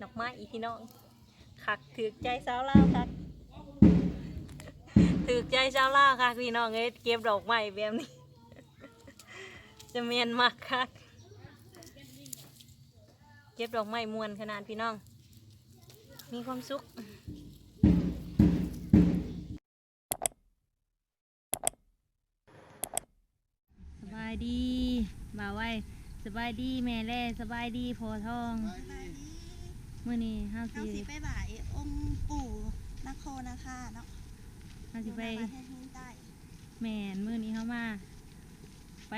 ดอกไม้อีพี่น้องคักถือใจสาวลาวคักถือใจสาวลาวคักพี่น้องเอ้ยเก็บดอกไม้แบบนี้ จะเมียนมากคักเก็บดอกไม้มวนขนาดพี่น้อง มีความสุขสบายดี บ่าวไว้สบายดีแม่แล่สบายดีพอทอง มื่อนี้ห้าเฮาสิสิไปบ่ายองค์ปู่นครนะคะเนาะห้าสิไปอยู่ในประเทศจีนใต้แม่นมื่อนี้เขามา ไป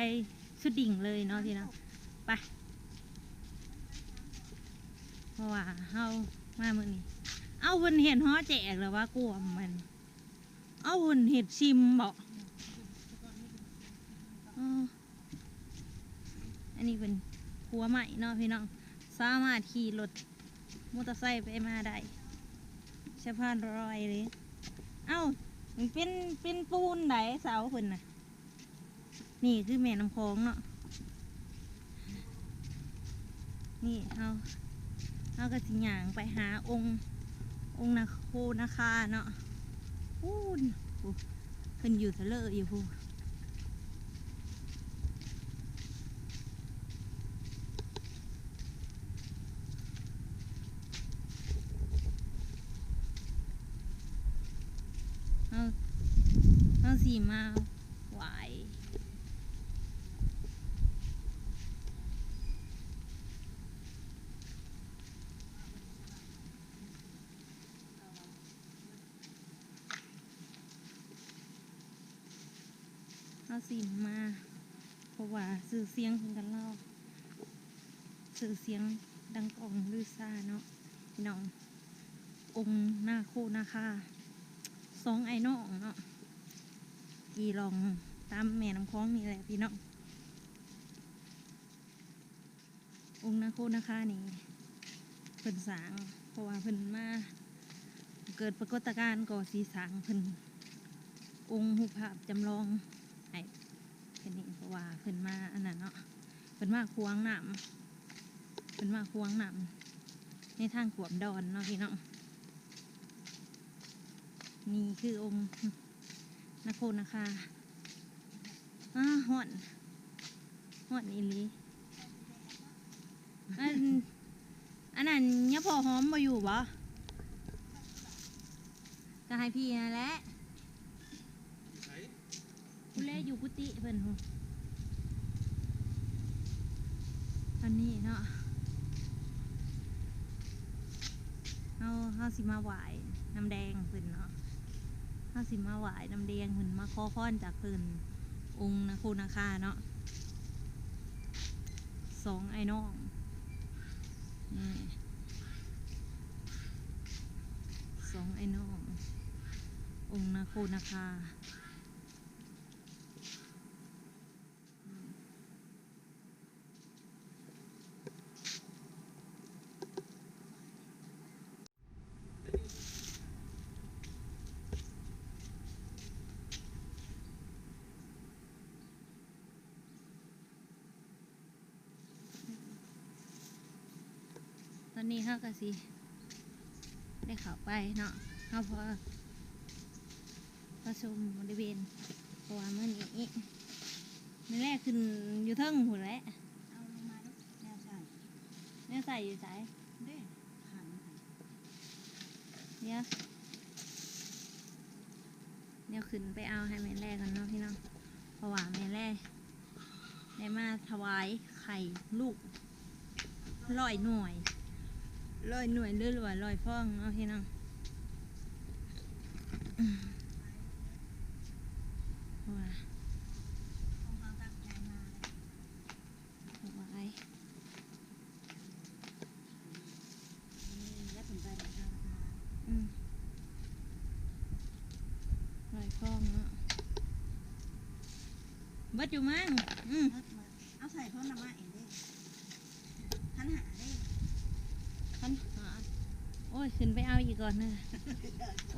สุดดิ่งเลยเนาะพี่เนาะไปเพราะว่าเฮามามื่อนี้ เอาเพิ่นเห็นฮ้อแจกแล้วว่ากลัวมัน เอาเพิ่นเห็ดชิมบอกอ๋ออันนี้เป็นหัวใหม่เนาะพี่น้องสามารถขี่รถ มอเตอร์ไซค์ไปมาได้สะพานรอยเลย เอ้ามันเป็นเป็นปูนไหนเสาเพิ่นน่ะ นี่คือแม่น้ำคลองเนาะ นี่เอาเอากระสิหยางไปหาองค์องค์นาโคนาคาเนาะพูนพูเพิ่นอยู่ทะเลอยู่พูเอา สีมาไหวายเอาสีมาเพราะว่าสื่อเสียงของกันเล่าสื่อเสียงดังกล่องลือซาเนาะพี่น้ององค์หน้าคู่นะคะสองไอ้น้องเนาะ กีลองตามแม่น้ำคลองนี่แหละพี่น้ององค์นาโคนาคานี่เพิ่นสาง เพราะว่าเพิ่นมาเกิดปรากฏการณ์ก่อสีสางเพิ่นองค์หุภาพจำลองให้เพิ่นนี่เพราะว่าเพิ่นมาอันนั้นเนาะเพิ่นมาควงน้ำเพิ่นมาควงน้ำในทางขวมดอนเนาะพี่น้องนี่คือองค์ นะโคนะคะอ่าห่อนห่อนอีลีอันอันนั้นเนี่ยพอหอมมาอยู่บ่ก็ให้พี่นั่นแหละคุเล่อยู่กุฏิเพิ่นหูอันนี้เนาะเอาเฮาสิมาไหวายน้ำแดงเพิ่นเนาะ ห้าสิมาไหวายน้ำแดงหุ่นมาขอพรจากเพิ่นองค์นะคุณนาคาเนาะสองไอ้น้องนี่สองไอ้น้ององค์นะโคนาคา ตอนนี้เฮาก็สิได้เข้าไปเนาะเฮาพอประชุมบริเวณเพราะว่ามันนี้มันแรกขึ้นอยู่เทิงหุ่นแหละเอาลงมาเนาะแนวใส่เนี่ยใส่อยู่ใส่เด้ขันเนี่ยเดี๋ยวขึ้นไปเอาให้แม่แรกกันเนาะพี่น้องเพราะว่าแม่แรกได้มาถวายไข่ลูกร้อยหน่วย ร้อยหน่วยหรือว่าร้อยฟองเนาพี่น้องอืมเพราะว่าของเขาตั้งใจมาเลยถวายนี่แล้วผมไปไหนทางมาอืมร้อยฟองเนาะบิดอยู่มั้งอืมเอาใส่เพิ่มน้ำมัน ยขึ้นไปเอาอีกก่อนเนอะ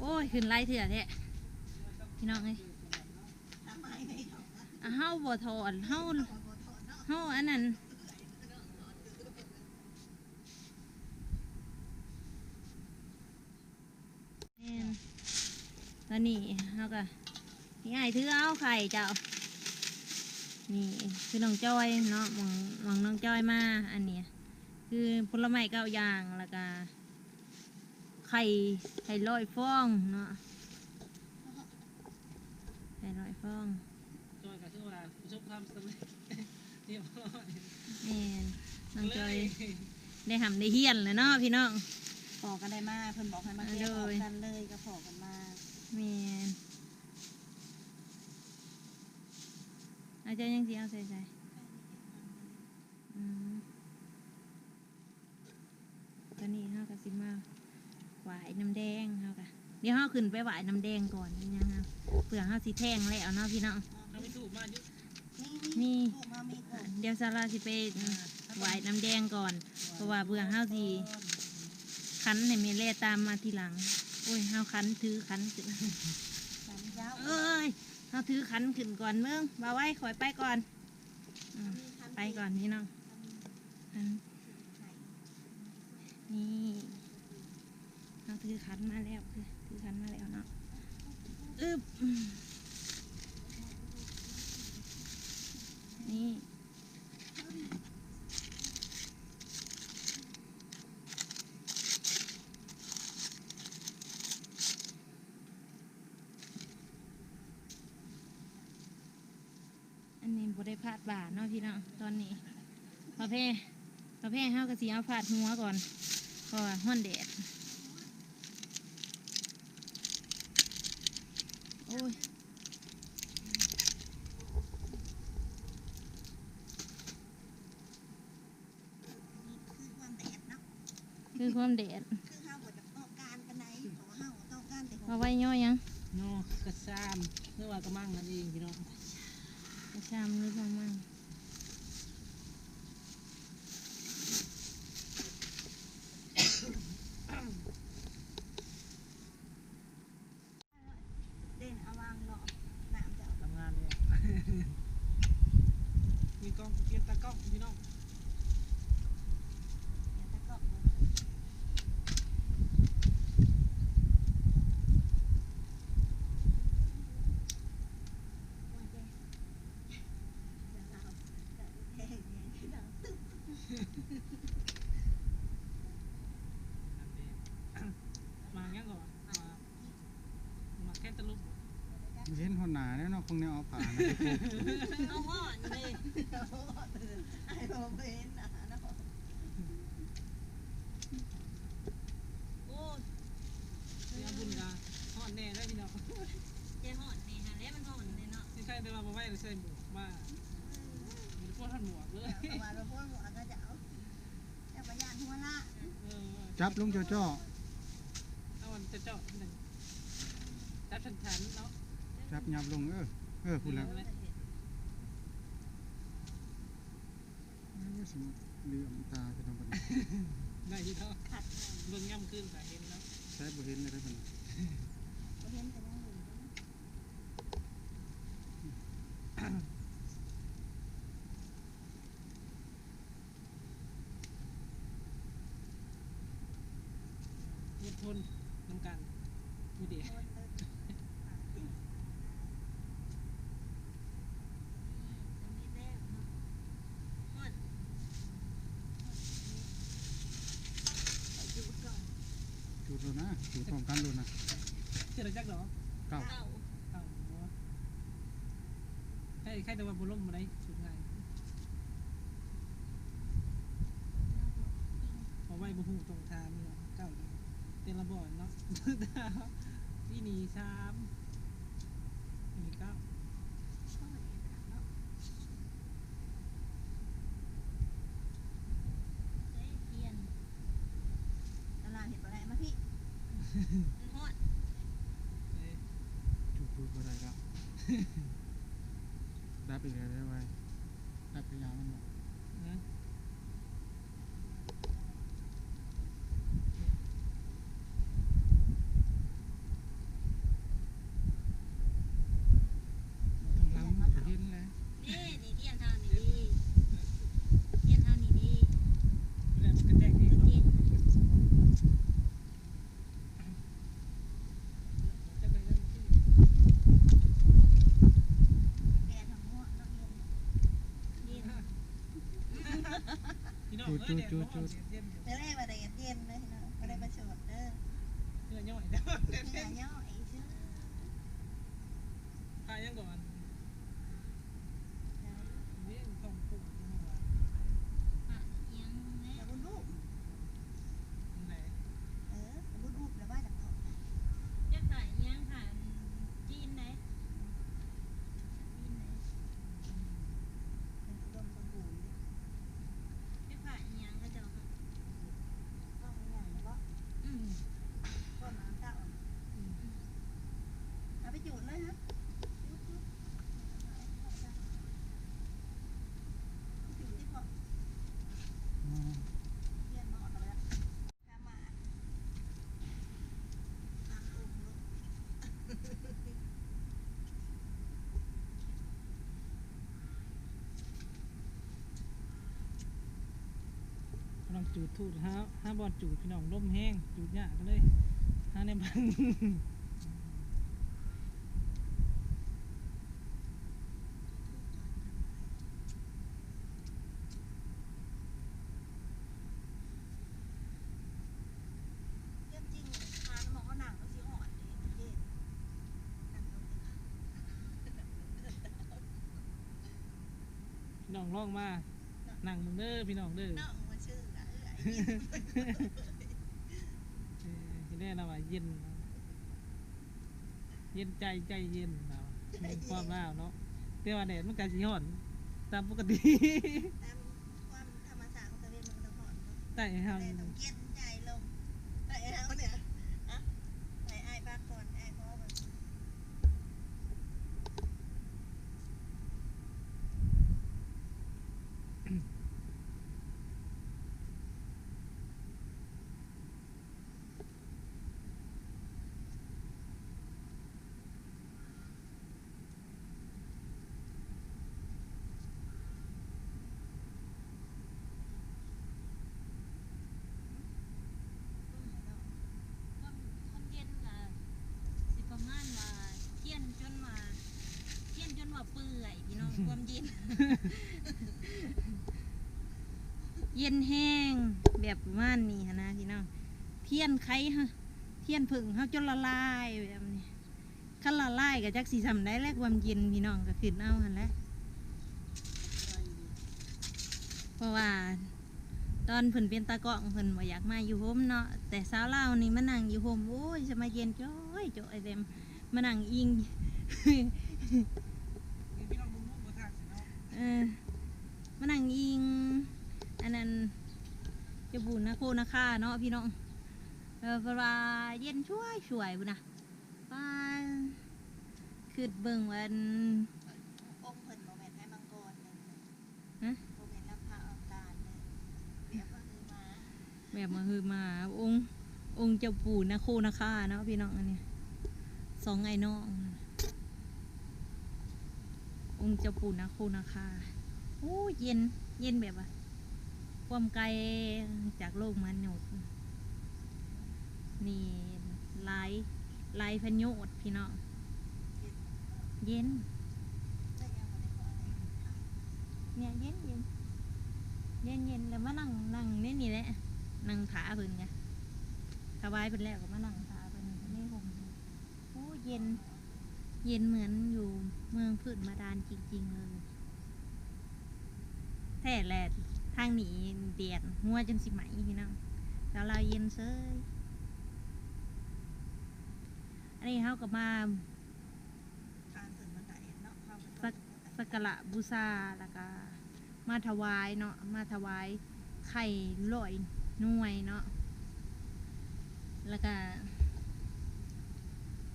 โอ้ยขึ้นไล่เถื่อนเนี่ยพี่น้องเอ้ยเฮาบ่ถอนเฮาเฮาอันนั้นตอนนี้เฮาก็พี่ไอ้ถือเอาไข่เจ้านี่คือน้องจ้อยเนาะหวังหวังน้องจ้อยมาอันเนี้ยคือผลไม้เก้าอย่างแล้วก็ ข่ไข่ลอยฟองเนาะไข่ลอยฟองจอยก็คือว่าประสบความสำเร็จเรียบร้อยแม่นน้องจอยเลยได้หำได้เฮียนเลยเนาะพี่น้อง พอกันได้มาเพิ่นบอกให้มาเที่ยวออกกันเลยก็พอกันมาแม่นอาจารย์ยังสิเอาใส่ใส่อืมตอนนี้เฮาก็สิมาหวาย น้ำแดงเฮากะเดี๋ยวเฮาขึ้นไปไหวน้ำแดงก่อนนี่ยังครับเผื่อเฮาสิแทงแล้วเนาะพี่น้องถ้าะนี่เดี๋ยวซาร่าสิไปไหวน้ำแดงก่อน เพราะว่าเบื่อเฮาสิคันให้เมเล่ตามมาทีหลัง โอ้ยเฮาคันถือคันขึ้นเจ้าเอ้ยเฮาถือคันขึ้นก่อนเมืองบ่าไว้ขอยไปก่อนอไปก่อนพี่น้องนี่ เฮาถือคันมาแล้วคือถือคันมาแล้วเนาะอึบนี่อันนี้บ่ได้พลาดบ่าเนาะพี่เน้องตอนนี้ประเภทประเภทเฮาก็สิเอาพาดหัวก่อนเพราะว่าฮ้อนแดดโอ้ย นี่คือความแดดเนาะ คือความแดด คือเฮาบ่จะต้องการปานใดเพราะว่าเฮาต้องการแต่ของ เอาไว้ย่อยัง เนาะกระซามเนื้อว่ากระมังนั่นเองพี่น้อง กระชามนี่ประมาณ เด่นเอาวางเนาะน้ำจะ ทำงานเลยมีกล้องเกียร์ตากล้องพี่น้อง เอาตะกอกลงว่าเด้เดี๋ยวเราจะเท่เนี่ยเดี๋ยวเราตึ๊บ มางั้นก่อนมามาแค่ตะลุก เห็นหอนหนาแล้วเนาะคงเนี่ยเอาผ่านะไปปลูกเอาห่อนเลยไอ้โมเมนต์นะเนาะโอ้ยเนื้อบุญกาห่อนแน่ได้พี่น้องเจ๊ห่อนนี่ฮะแล้วมันห่อนเลยเนาะไม่ใช่ได้มาบ่ไว้เลยใส่หมวกมามีพวกท่านหมวกเลยแต่ว่าเราพวกหัวก็จะเอาแต่ประหยัดหัวละจับลุงโจโจ้าเอามันเจ้าะหนึ่งจับชันชันเนา จับยับลงเออเออพูดแล้วโอ้ยสมเหลื่อมตาจะทำปานนี้ได้ที่เนาะขัดเบิ่งย่ำขึ้นแต่เห็นเนาะใช้บ่เห็นเลยได้ปานนี้เราเห็นแต่ยังอยู่อดทนน้ำกันมีเดียโดนเลย จู ดโลนะจูดพร้อมกันโลนะเจอจักเหรอเก้าเอ้าหัวใครใครแต่ว่าบุลมมาได้สุดไงพอไว้บุหูตรงทางนี่เนาะเก้าอีกเตละบ่อนเนาะพี่หนีสามหนีเก้า ตลาดเห็ดอะไรมาพี่ เอ้ย จูดจูดบ่ได้ แล้วดับอีกแล้วได้ไว้ดับไปยาวมันบ่นะ ทางหลังบ่เห็นเลย นี่นี่เทียนเท่านี้ดีเทียนเท่านี้ดี เวลามันกระแทกนี่เนาะ เทียน จะไปเรื่องที่ น้องเอ้ยแดดบ่ฮ้อนแดดเย็นอยู่เดี๋ยวแรกมาได้เย็นเลยเนาะมาได้ประชดเด้อเออย่อยเด้อแหเย็นื่อยย่อยชื่อ พายังก่อนนี่ต้องปลูกที่หัว อะยังแน่บุญรูป ไหน เออบุญรูปแล้วว่าจะตอบนะ จะขายยังค่ะจีนไหน ยินเลยเป็นอุดมสมบูรณ์ จะขายยังก็จะ ต้องอย่างแล้วก็ อืม ต้นน้ำเต้าเอาไปจุดเลยฮะจุดจุดจุดที่พอ อืม เรียนมาออกแล้วทำมาตามองค์ลูก กำลังจูดทูดฮะห้าบอลจูดพี่น้องร่มแห้งจูดยากกันเลยห้าในบ้านเรื่องจริงทานหมอหนังก็สิอ่อนเลยเย็นหนังก็สิพี่น้องร้องมานั่งมึงเด้อพี่น้องเด้อ ที่แน่นะว่าเย็นนะเย็นใจใจเย็นนะมีความว่าวเนาะแต่ว่าแดดมันก็สิร้อน ตามปกติ ตามความธรรมชาติของตัวเองมันต้องอ่อนเนอะแต่เฮา แต่ต้องเย็นใจลงแต่ไอ้เราเนี่ยอะไอ้ไอ้บ้าก่อนไอ้พ่อมันต้องให้เรา ความความเย็นก็สิประมาณว่าเย็นจนว่าเย็นจน ว่าเปื่อยพี่น้องความเย็น เย็นแห้งแบบประมาณนี้หั้นะพี่น้องเทียนไข่ฮะเทียนผึ่งเฮาจนละลายแบบนี้คันละลายก็จักสิทำได้แล้วความเย็นพี่น้องก็ขึ้นเอาหันแหละเพราะว่าตอนเพิ่นเป็นตากล้องเพิ่นบ่อยากมาอยู่โฮมเนาะแต่สาวเล่านี่มานั่งอยู่โฮมโอ้ยจะมาเย็นจ้อยจ้อยเต็มมานั่งอิง มีพี่น้องมุมมุมบ่ทักสิ เออมานั่งอิง อันนั้นจะบุญนะโคนะค่าเนาะพี่น้องเออเพราะว่าเย็นช่วยช่วยบุญนะป้าคือเบิ่งวันองเพิ่นโมเมนต์ให้มังกรเลยฮะโมเมนต์รับพระอวตารเลยเรียกว่าคือมาแบบมาคือมาองค์องค์เจ้าปู่นะโคนะค่าเนาะพี่น้องอันนี้สองไอ้น้อง องค์เจ้าปู่นะโคนะค่าโอ้เย็น เย็นแบบว่าความไกลจากโลกมนุษย์นี่ลายลายพญโยดพี่น้องเย็นเนี่ยเย็นเย็นเย็นเย็นแล้วมานั่งนั่งนี่นี่แหละนั่งขาเพิ่นไงถวายเพิ่นแล้วก็มานั่งขาเพิ่นนี่ผมโอ้เย็น เย็นเหมือนอยู่ เมืองพืชมาดานจริง ๆ เลยแท้แหละทางหนีเดียดหัวจนสิไหมพี่น้องแล้วเราเย็นเซยอันนี้เขาก็มาทานถึงมันไดเนาสักการะบูชาแล้วก็มาถวายเนาะมาถวายไข่ลอยหน่วยเนาะแล้วก็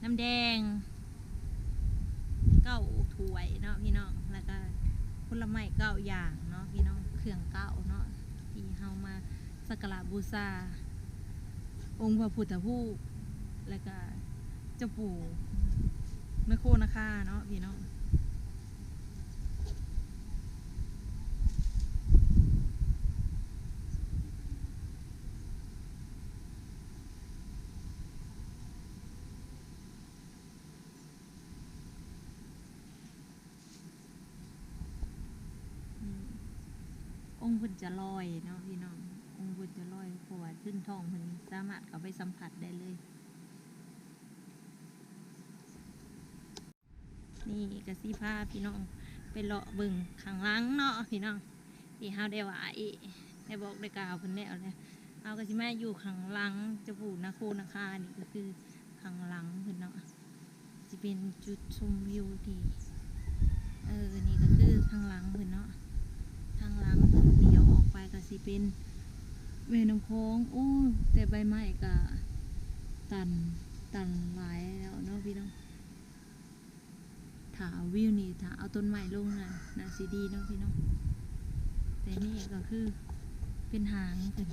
น้ำแดง เก้าถ้วยเนาะพี่น้องแล้วก็ผลไม้เก้าอย่างเนาะพี่น้องเครื่องเก้าเนาะที่เฮามาสักการะบูชาองค์พระพุทธรูปแล้วก็เจ้าปู่แม่โคนะคะเนาะพี่น้อง อืม อง ค์เพิ่นจะลอยเนาะพี่น้ององค์เพิ่นจะลอยเพราะว่าขึ้นท้องเพิ่นสามารถเข้าไปสัมผัสได้เลย นี่ก็สิพาพี่น้องไปเลาะเบิงข้างหลังเนาะพี่น้องที่เฮาได้ว่าอีได้บอกได้กล่าวเพิ่นแล้วแหละเอาก็สิมาอยู่ข้างหลังจะปูนาโคนาคานี่ก็คือข้างหลังเพิ่นเนาะสิเป็นจุดชมวิวที่เออ นี่ก็คือทางหลังเพิ่นเนาะ ทางหลัง กไปก็สิเป็นแม่น้ำโค้งโอ้แต่ใบไม้ก็ตันตันหลายแล้วเนาะพี่น้องถ้าเอาวิวนี่ถ้าเอาต้นไม้ลงน่ะน่าสิดีเนาะพี่น้องแต่นี่ก็คือเป็นหางเป็น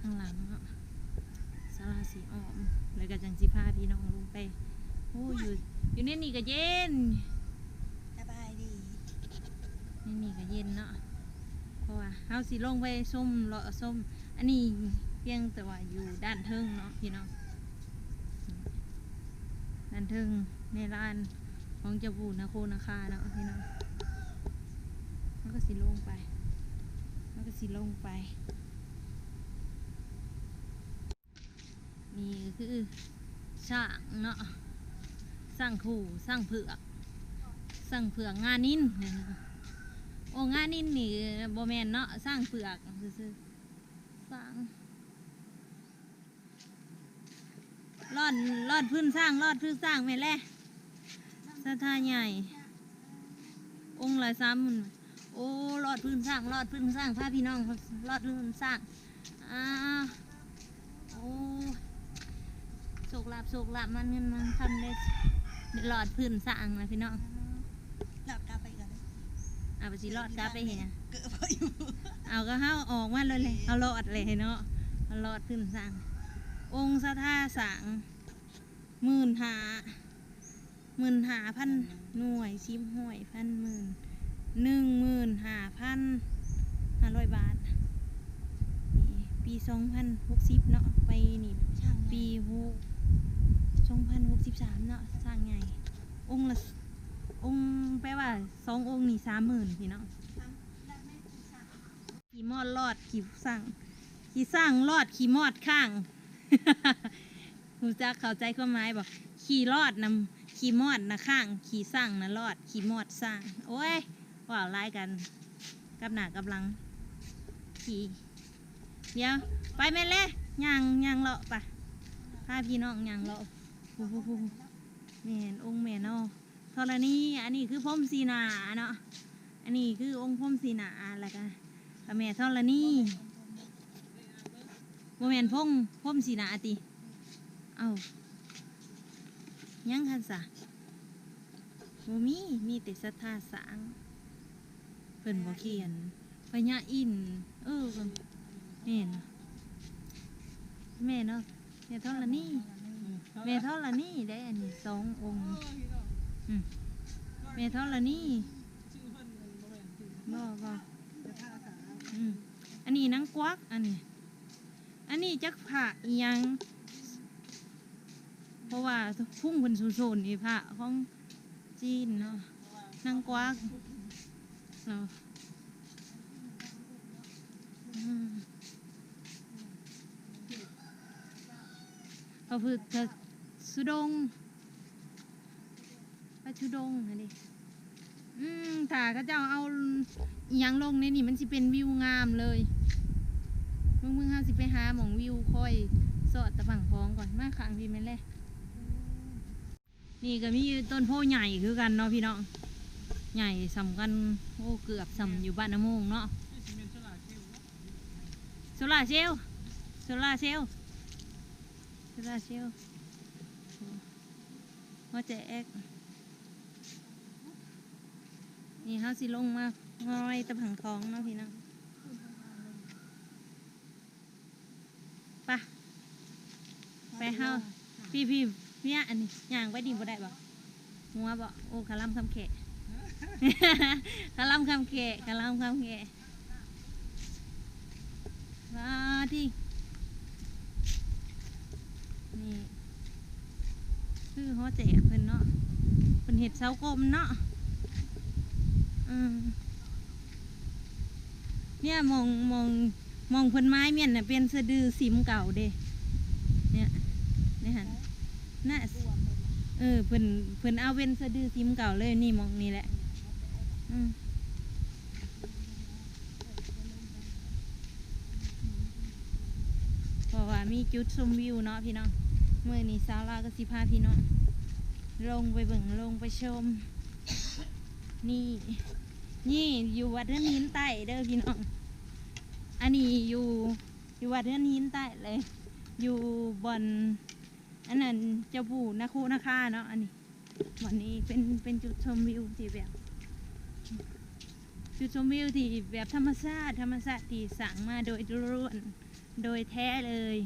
ข้างหลังเนาะสาราสีอ้อมแล้วก็จังสิพาพี่น้องลงไปโอ้อยู่อยู่ในนี่ก็เย็นสบายดีในนี่ก็เย็นเนาะเพ ราะว่าเฮาสิลงไปส้มเลาะส้ม อันนี้เพียงแต่ว่าอยู่ด้านเทิงเนาะพี่น้องด้านเทิงในร้านของเจ้าปู่นาโคนาคาเนาะพี่น้องมันก็สิลงไปมันก็สิลงไปนี่คือช่างเนาะสร้างขู่สร้างเผือกสร้างเผือกงานนิน โอ้งานนินนี่โบแมนเนาะสร้างเผือกซื่อๆสร้างรอดรอดพื้นสร้างรอดพื้นสร้างแม่และสถาใหญ่ องค์ละซ้ำโอ้รอดพื้นสร้างรอดพื้นสร้างพาพี่น้องรอดพื้นสร้างอ้าโอ้โศกลาบโศกลาบมันเงินมันทำได้ได้รอดพื้นสร้างนะพี่น้อง หลับกาไปก่อนเลย เอาไปสิรอดกลับไปเห็นเกิดพออยู่เอาก็เฮาออกมาเลยเลยเอารอดเลยเนาะเอารอดพื้นสร้าง องค์สถาสางหมื่นหาหมื่นหาพันหน่วยชิมห้วยพันหมื่นหนึ่งหมื่นหาพันห้าร้อยบาทนี่ปีสองพันหกสิบเนาะไปนี่ช่างปีหกสองพันหกสิบสามเนาะสร้างไงองค์ละ องค์แปลว่าสององค์นี่สามหมื่นพี่เนาะขี่มอดรอดขี่สร้างขี่สร้างรอดขี่มอดข้างรู้จักเข้าใจความหมายบอกขี่รอดนำขี่มอดนะข้าง ขี่สร้างนะรอดขี่มอดสร้าง โอ้ยว่าวไล่กันกับหนากับลัง ขี่เดี๋ยวไปแม่เล่ย่างย่างเลาะปะพาพี่น้องย่างเลาะฟูฟูฟูแม่นองค์แม่นาะ ธรณีอันนี้คือพรมสีนาเนาะอันนี้คือองค์พรมสีนาแล้วก็พระแม่ธรณีบ่แม่นพงพรมสีนาติเอายังคันซะบ่มีมีแต่ศรัทธาสร้างเพิ่นบ่เขียนพญาอิน เออเพิ่นแม่นแม่เนาะแม่เท่าละนี่แม่เท่าละนี่ได้อันนี้สององค์ อืมท่าลนี่ชื่อเพิ่นบ่แม่นชื่อบ่บ่จะท่าสาอืมอันนี้นางกวักอันนี้ อันนี้จักผ่าอีหยัง เพราะว่าพุ่งเป็นสูนๆนี่พระของจีนเนาะนางกวักเนาะอืมพระพุทธสุดง ค์พระชุดงค์อันนี้อืมถ้าเขาเจ้าเอาอยังลงในนี่มันสิเป็นวิวงามเลยมึงมึงฮาสิไปหาหมองวิวค่อยสอดตะฝั่งพองก่อนมาข้างพี่แม่เลยนี่ก็มีต้นโพใหญ่คือกันเนาะพี่น้องใหญ่สำคัญโอ้เกือบสำอยู่บ้านน้ำมงเนาะสิเป็นฉลาดเชี่ยวเนาะโซลาเซลโซลาเซลโซลาเซลล์ว่าจะแอก นี่เขาสิลงมาห้อยตะผังคลองเนาะพี่น้องไปะไปเฮาพี่พี่เนี่ยอันนี้ย่างไว้ดีบ่ได้บ่หัวบ่โอ้คาลัมคำแขะคาลัมคำแขะคาลัมคำแขะมาที่นี่คือฮอแจกเพิ่นเนาะเพิ่นเห็ดเสากลมเนาะอืม เนี่ยมองมองมองเพิ่นไม้เมียนน่ะเป็นสะดือสิมเก่าเด้เนี่ยนี่หันน่ะเออเพิ่นเพิ่นเอาเว้นสะดือสิมเก่าเลยนี่มองนี่แหละอืมเพราะว่ามีจุดชมวิวเนาะพี่น้องเมื่อนี้สาวลาก็สิพาพี่น้องลงไปเบิ่งลงไปชม นี่ นี่อยู่วัดเทือนหินใต้เด้อพี่น้อง อันนี้อยู่อยู่วัดเทือนหินใต้เลย อยู่บนอันนั้นเจ้าปู่นาคูนาคาเนาะอันนี้วันนี้เป็นเป็นจุดชมวิวที่แบบจุดชมวิวที่แบบธรรมชาติธรรมชาติที่สั่งมาโดยล้วนโดยแท้เลย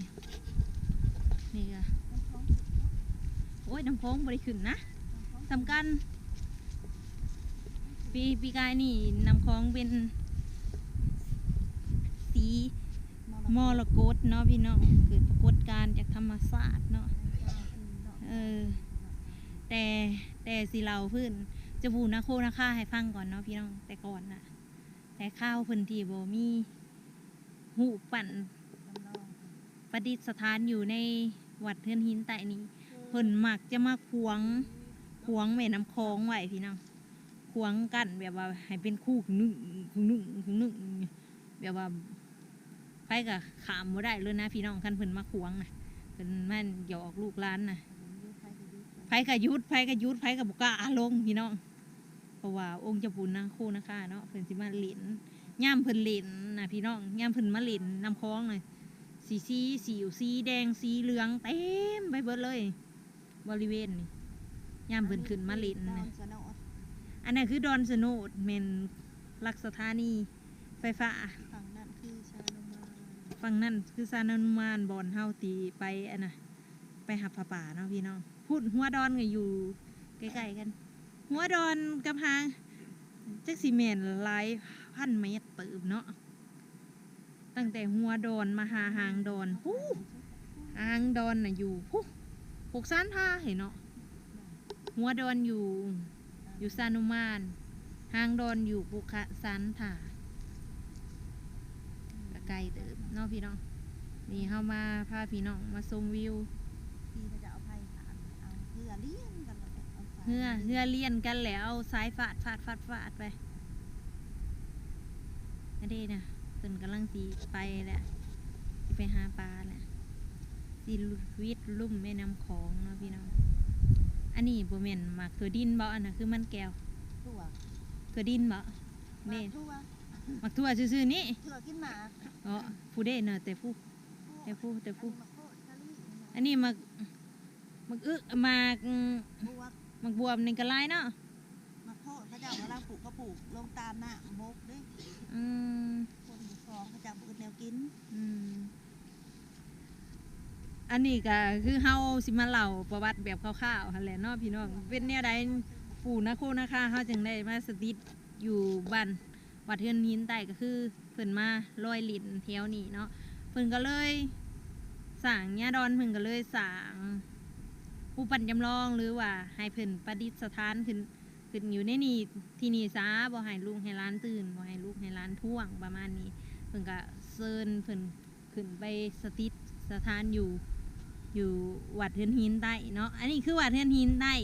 นี่ก็น้ำท้องสุดเนาะโอ้ยน้ำโพงบริขึ้นนะน้ำท้องสำคัญ ปีปีกายนี่นำของเป็น สีมรกตเนาะพี่น้องเกิดปรากฏการณ์จากธรรมศาสตร์เนาะเออแต่แต่สิเราพื่อนจะบูนาโคนาค่าให้ฟังก่อนเนาะพี่น้องแต่ก่อนน่ะแต่ข้าวพื้นที่บ่มีหูปั่นประดิษฐานอยู่ในวัดเทือนหินใต้นี้เพิ่นมักจะมาขวงขวงแม่น้ำคลองไว้พี่น้อง ขวงกันแบบว่าให้เป็นคู่หนึ่งหนึ่งหนึ่งแบบว่าไปกับขามบ่ได้เลยนะพี่น้องคันเพิ่นมาขวงนะเพิ่นแม่นหยอกลูกล้านนะไผกับยุดไผกับยุดไผกับบุกล้าลงพี่น้องเพราะว่าองค์เจ้าปู่นางคู่นะคะเนาะเพิ่นสิมาเล่นย่ามเพิ่นเล่นนะพี่น้องย่ามเพิ่นมาเล่นน้ำคลองเลยสีสีสีสีแดงสีเหลืองเต็มไปเบิดเลย บริเวณนี่ยามเพิ่นขึ้นมาเลินนะ อันนั้นคือดอนสโนดเมนลักสถานีไฟฟ้า ฝั่งนั้นคือชาโนมาฝั่งนั้นคือซานานุมานบอนเฮาตีไปอันน่ะไปหับผาป่าเนาะพี่น้องพูดหัวดอนก็อยู่ใกล้ๆกัน หัวดอนกับหางจักซีเมนหลายพันเมตรเติบเนาะตั้งแต่หัวดอนมาหาหางดอนผู้หางดอนน่ะอยู่ผู้หกสานพาเห็นเนาะหัวดอนอยู่ อยู่ซานุมานหางดอนอยู่ปุคะสันถาก็ไกลเติบเนาะพี่น้องนี่เข้ามาพาพี่น้องมาชมวิวพี่ก็จะเอาไผ่ขานเอาเรือเลี้ยงกันแล้วก็เอาสายเฮือเฮือเลียนกันแล้วเอาสายฟาดฟาดฟาดฟาดไปอันนี้นะเพิ่นกำลังสีไปแหละสิไปหาปลาแหละสีวิทย์ลุ่มแม่น้ำของเนาะพี่น้อง อันนี้บ่แม่นหมากถั่วดินบ่อันน่ะคือมันแก้วทั่วถั่วดินบ่มานี่ทั่วหมักถั่วซื่อๆนี่ทั่วกินหมาอ๋อผู้เด้เนาะแต่ผู้แต่ผู้แต่ผู้อันนี้มะโคตรกะลิอันนี้หมักหมักอึหมากอืมบวกหมักบวบนี่ก็หลายเนาะมะโคตรเขาเจ้ากำลังปลูกก็ปลูกลงตามหน้ามกเด้วยอืมคนหมู่ครองเขาเจ้าปลูกแนวกิน อืม อันนี้ก็คือเฮาสิมาเล่าประวัติแบบคร่าวๆหั่นแหละเนาะพี่น้องเป็นแนวใดปู่นะโคนะคะเฮาจึงได้มาสถิตอยู่บ้านวัดเทือนหินใต้ก็คือเพิ่นมาลอยลินแถวนี้เนาะเพิ่นก็เลยสร้างญาดอนเพิ่นก็เลยสร้างผู้ปั่นจำลองหรือว่าให้เพิ่นประดิษฐานขึ้นขึ้นอยู่ในนี่ที่นี่ซาบ่ให้ลูกให้หล้านตื่นบ่ให้ลูกให้หล้านท่วงประมาณนี้เพิ่นก็เซินเพิ่นขึ้นไปสถิตสถานอยู่ อยู่วัดเทือนหินใต้เนาะอันนี้คือวัดเทือนหินใต้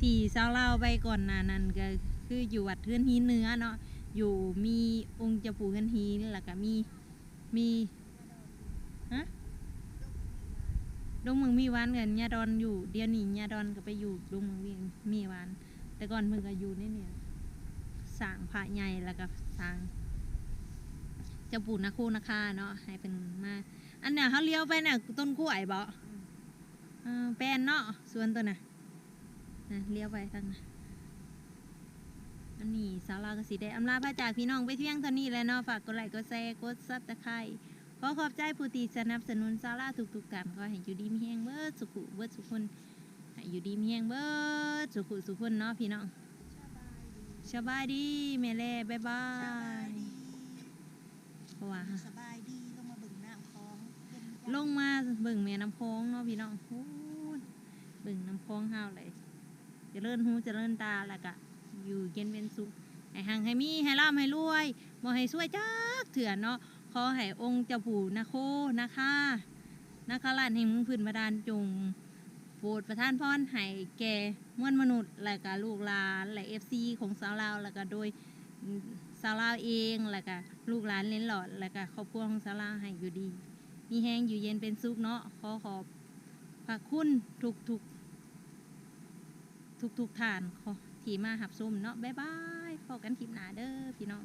ที่เซาเล่าไปก่อนหน้านั้นก็คืออยู่วัดเทือนหินเหนือเนาะอยู่มีองค์เจ้าปู่เทือนหินแล้วก็มีมีฮะดงเมืองมีวานกันญาดอนอยู่เดียวนี้ญาดอนก็ไปอยู่ดงเมืองมีมีวาน แต่ก่อนเพิ่นก็อยู่ในเนี่ยสร้างพระใหญ่แล้วก็สร้างเจ้าปู่นาคูนาคาเนาะให้เป็นมาอันเนี้ยเขาเลี้ยวไปน่ะต้นกล้วยบ่เออ แปลนเนาะสวนตัวน่ะนะเลี้ยวไปทางน่ะอันนี้สาวลาวกสีได้อำลาพระจากพี่น้องไปเที่ยงเท่านี้แหล้วเนาะฝากกดไลค์กดแชร์กดซับตะไคร้ขอขอบใจผู้ที่สนับสนุนสาวลาวทุกๆกันขอให้อยู่ดีมีแห้งเบิดสุขุเบิดสุขคนให้อยู่ดีมีแห้งเบิดสุขุสุขคนเนาะพี่น้องสบายดีสบายดีแม่เล่บ๊ายบาสบายยดีเพราะว่า ลงมาเบิ่งแม่น้ำโค้งเนาะพี่น้องโอ้ยเบิ่งน้ำโค้งห้าวเลยจะเลิ่อนหูจะเลิ่อนตาแล้วก็อยู่เย็นเป็นสุขให้หังให้มีให้ร่ำให้รวยบ่ให้ซวยจักเถื่อนเนาะขอให้องค์เจ้าปู่นาโคนะคะนะคะลานแห่งเมืองพื้นบาดาลจงโปรดประทานพรให้แก่มวลมนุษย์และก็ลูกหลานและเอฟซีของสาวลาวแล้วก็โดยสาวลาวเองแล้วก็ลูกหลานเล่นหลอดแล้วก็ครอบครัวของสาวลาวให้อยู่ดี มีแห้งอยู่เย็นเป็นสุขเนาะขอขอบพระคุณทุกทุกทุกทุกๆท่านขอที่มาหับซุ่มเนาะบ๊ายบายพบกันคลิปหน้าเด้อพี่น้อง